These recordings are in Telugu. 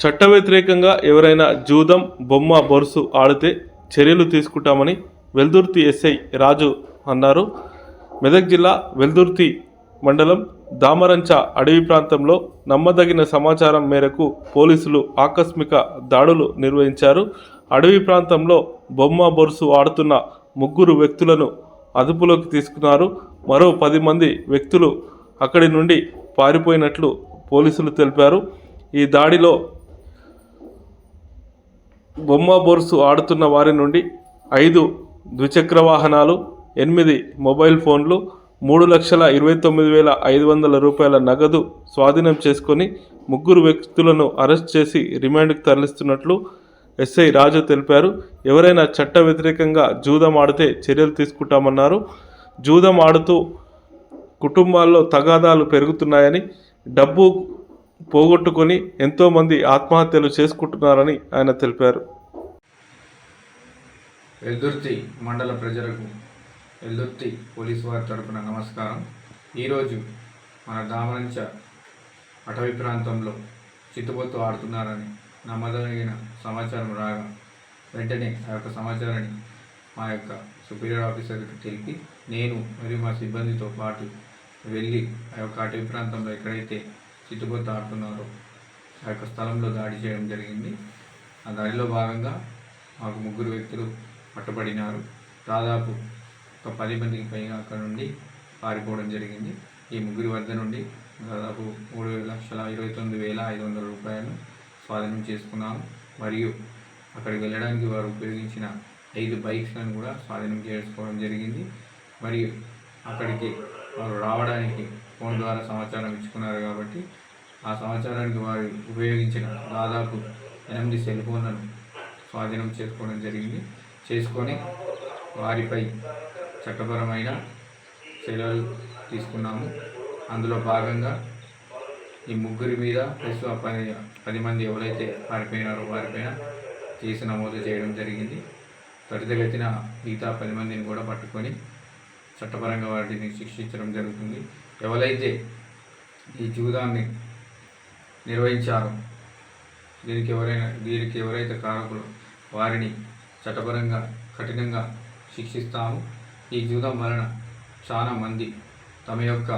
చట్ట వ్యతిరేకంగా ఎవరైనా జూదం బొమ్మ బొరుసు ఆడితే చర్యలు తీసుకుంటామని వెల్దుర్తి ఎస్ఐ రాజు అన్నారు. మెదక్ జిల్లా వెల్దుర్తి మండలం దామరంచ అడవి ప్రాంతంలో నమ్మదగిన సమాచారం మేరకు పోలీసులు ఆకస్మిక దాడులు నిర్వహించారు. అడవి ప్రాంతంలో బొమ్మ బొరుసు ఆడుతున్న ముగ్గురు వ్యక్తులను అదుపులోకి తీసుకున్నారు. మరో పది మంది వ్యక్తులు అక్కడి నుండి పారిపోయినట్లు పోలీసులు తెలిపారు. ఈ దాడిలో బొమ్మ బొరుసు ఆడుతున్న వారి నుండి ఐదు ద్విచక్ర వాహనాలు ఎనిమిది మొబైల్ ఫోన్లు మూడు లక్షల ఇరవై తొమ్మిది వేల ఐదు వందల రూపాయల నగదు స్వాధీనం చేసుకొని ముగ్గురు వ్యక్తులను అరెస్ట్ చేసి రిమాండ్కు తరలిస్తున్నట్లు ఎస్ఐ రాజు తెలిపారు. ఎవరైనా చట్ట వ్యతిరేకంగా జూదం ఆడితే చర్యలు తీసుకుంటామన్నారు. జూదం ఆడుతూ కుటుంబాల్లో తగాదాలు పెరుగుతున్నాయని డబ్బు పోగొట్టుకొని ఎంతోమంది ఆత్మహత్యలు చేసుకుంటున్నారని ఆయన తెలిపారు. ఎల్దుర్తి మండల ప్రజలకు ఎల్దుర్తి పోలీసు వారి తరపున నమస్కారం. ఈరోజు మన దామరంచ అటవీ ప్రాంతంలో చిత్తుబొత్తు ఆడుతున్నారని నమ్మదగిన సమాచారం రాగా వెంటనే ఆ యొక్క సమాచారాన్ని మా యొక్క సుపీరియర్ ఆఫీసర్కి తెలిపి నేను మరియు మా సిబ్బందితో పాటు వెళ్ళి ఆ యొక్క అటవీ ప్రాంతంలో ఎక్కడైతే చిత్తుబొత్తు ఆడుతున్నారు. ఆ యొక్క స్థలంలో దాడి చేయడం జరిగింది. ఆ దాడిలో భాగంగా మాకు ముగ్గురు వ్యక్తులు పట్టుబడినారు. దాదాపు ఒక పది మందికి పైగా అక్కడ నుండి పారిపోవడం జరిగింది. ఈ ముగ్గురి వద్ద నుండి దాదాపు మూడు లక్షల ఇరవై తొమ్మిది వేల ఐదు వందల రూపాయలను స్వాధీనం చేసుకున్నాము. మరియు అక్కడికి వెళ్ళడానికి వారు ఉపయోగించిన ఐదు బైక్స్లను కూడా స్వాధీనం చేసుకోవడం జరిగింది. మరియు అక్కడికి వారు రావడానికి ఫోన్ ద్వారా సమాచారం ఇచ్చుకున్నారు కాబట్టి ఆ సమాచారానికి వారు ఉపయోగించిన దాదాపు ఎనిమిది సెల్ ఫోన్లను స్వాధీనం చేసుకోవడం జరిగింది. చేసుకొని వారిపై చట్టపరమైన చర్యలు తీసుకున్నాము. అందులో భాగంగా ఈ ముగ్గురి మీద ప్లస్ ఆ పది పది మంది ఎవరైతే పారిపోయినారో వారిపైన కేసు నమోదు చేయడం జరిగింది. త్వరితగతిన మిగతా పది మందిని కూడా పట్టుకొని చట్టపరంగా వాటిని శిక్షించడం జరుగుతుంది. ఎవరైతే ఈ జూదాన్ని నిర్వహించారో దీనికి ఎవరైనా దీనికి ఎవరైతే కారకులు వారిని చట్టపరంగా కఠినంగా శిక్షిస్తాము ఈ జూదం వలన చాలా మంది తమ యొక్క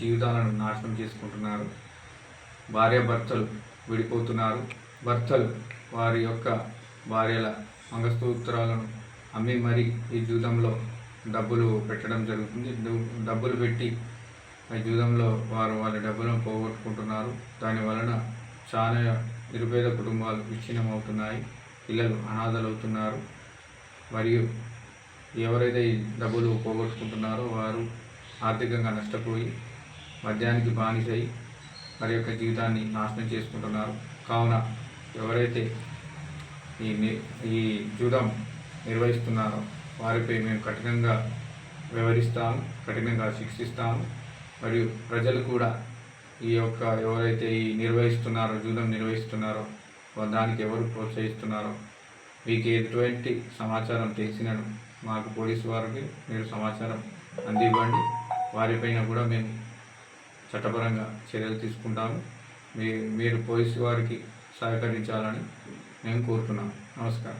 జీవితాలను నాశనం చేసుకుంటున్నారు. భార్యాభర్తలు విడిపోతున్నారు. భర్తలు వారి యొక్క భార్యల మంగళసూత్రాలను అమ్మి మరి ఈ జూదంలో డబ్బులు పెట్టడం జరుగుతుంది. డబ్బులు పెట్టి ఈ జూదంలో వారు వాళ్ళ డబ్బులను పోగొట్టుకుంటున్నారు. దాని వలన చాలా నిరుపేద కుటుంబాలు విచ్ఛిన్నమవుతున్నాయి. పిల్లలు అనాథలవుతున్నారు. మరియు ఎవరైతే ఈ డబ్బులు పోగొట్టుకుంటున్నారో వారు ఆర్థికంగా నష్టపోయి మద్యానికి బానిసై వారి యొక్క జీవితాన్ని నాశనం చేసుకుంటున్నారు. కావున ఎవరైతే ఈ ని- ఈ జూదం నిర్వహిస్తున్నారో వారిపై మేము కఠినంగా వ్యవహరిస్తాము కఠినంగా శిక్షిస్తాము. మరియు ప్రజలు కూడా ఈ యొక్క ఎవరైతే ఈ నిర్వహిస్తున్నారో జూదం నిర్వహిస్తున్నారో దానికి ఎవరు ప్రోత్సహిస్తున్నారో మీకు ఎటువంటి సమాచారం తెలిసినను మాకు పోలీసు వారికి మీరు సమాచారం అందివ్వండి. వారిపైన కూడా మేము చట్టపరంగా చర్యలు తీసుకుంటాము. మీ మీరు పోలీసు వారికి సహకరించాలని మేము కోరుతున్నాము. నమస్కారం.